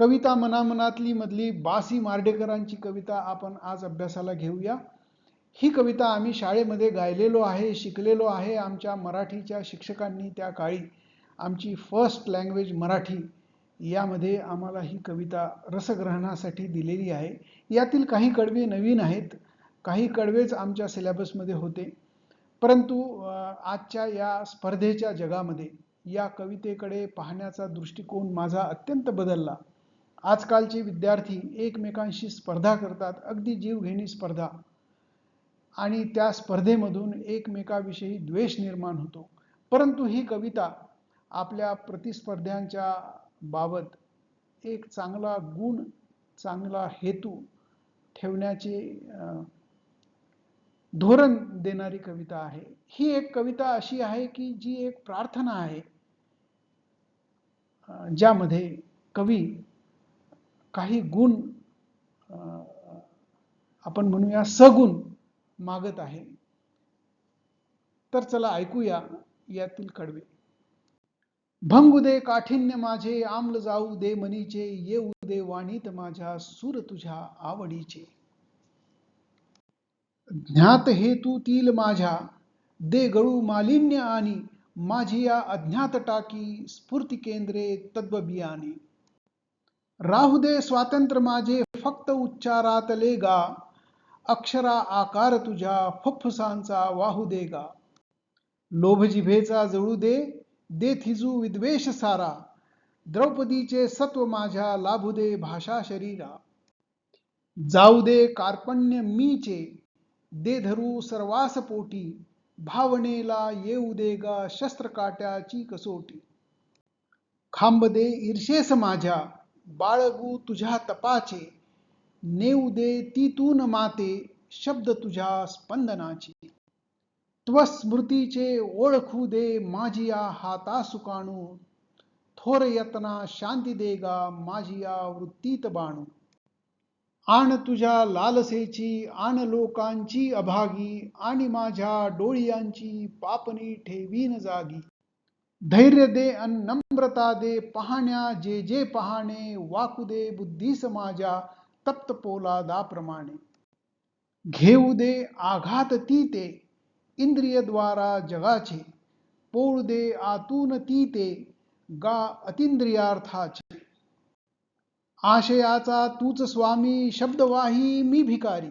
कविता मनामनातली मधली बासी मार्डेकरांची कविता आपण आज अभ्यासाला घेऊया. ही कविता आम्ही शाळेमध्ये गायलेलो आहे शिकलेलो आहे. आमच्या मराठीच्या शिक्षकांनी त्या काळी आमची फर्स्ट लँग्वेज मराठी यामध्ये आम्हाला ही कविता रसग्रहणासाठी दिलेली आहे. यातील काही कडवे नवीन आहेत काही कडवेच आमच्या सिलेबसमध्ये होते. परंतु आजच्या या स्पर्धेच्या जगामध्ये या कवितेकडे पाहण्याचा दृष्टिकोन माझा अत्यंत बदलला. आजकालचे विद्यार्थी एकमेकांशी स्पर्धा करतात अगदी जीवघेणी स्पर्धा. आणि त्या स्पर्धेमधून एकमेकाविषयी द्वेष निर्माण होतो. परंतु ही कविता आपल्या प्रतिस्पर्ध्यांच्या बाबत एक चांगला गुण चांगला हेतू ठेवण्याचे धोरण देणारी कविता आहे. ही एक कविता अशी आहे की जी एक प्रार्थना आहे ज्यामध्ये कवी काही गुण आपण म्हणूया सगुण मागत आहे. तर चला ऐकूया यातील कडवे. भंगू दे काठिण्य माझे आम्ल जाऊ दे मनीचे येऊ दे वाणीत माझ्या सूर तुझ्या आवडीचे. ज्ञात हेतूतील माझ्या दे गळू मालिन्य आणि माझी या अज्ञात टाकी स्फूर्ती केंद्रे तद्वबियाने. राहू दे स्वातंत्र्य माझे फक्त उच्चारातले गा अक्षरा आकार तुझ्या फुफ्फुसांचा वाहू दे गा लोभ जिभेचा जळू दे दे थिजू विद्वेष सारा. द्रौपदीचे सत्व माझ्या लाभू दे भाषा शरीरा. जाऊ दे कार्पण्य मीचे दे धरू सर्वास पोटी. भावनेला येऊ दे गा शस्त्रकाट्याची कसोटी खांब दे ईर्षेस माझ्या बाळगू तुझ्या तपाचे. नेऊ दे तीतून माते शब्द तुझ्या स्पंदनाची. त्वस्मृतीचे ओळखू दे माझिया हाता सुकाणू थोर यतना शांती देगा माझिया वृत्तीत बाणू. आण तुझ्या लालसेची आण लोकांची अभागी आणि माझ्या डोळियांची पापणी ठेवीन जागी. धैर्य दे अन नम्रता दे पाहण्या जे जे पाहणे वाकू दे बुद्धीस माझ्या तप्त पोलादाप्रमाणे घेऊ दे आघात ती ते इंद्रियद्वारा जगाचे. पोळ दे आतून ती ते गा अतिंद्रियार्थाचे. आशयाचा तूच स्वामी शब्दवाही मी भिकारी.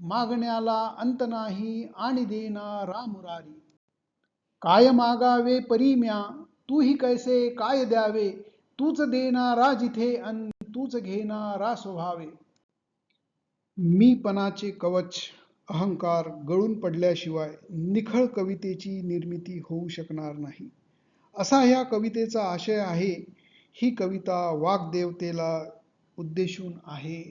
मागण्याला अंत नाही आणि देना रामुरारी काय मागावे परीम्या तूही कैसे काय द्यावे? तूच देणारा जिथे अन तूच घेणारा स्वभावे मीपणाचे कवच अहंकार गळून पडल्याशिवाय निखळ कवितेची निर्मिती होऊ शकणार नाही. असा ह्या कवितेचा आशय आहे ही कविता वाग्देवतेला उद्देशून आहे.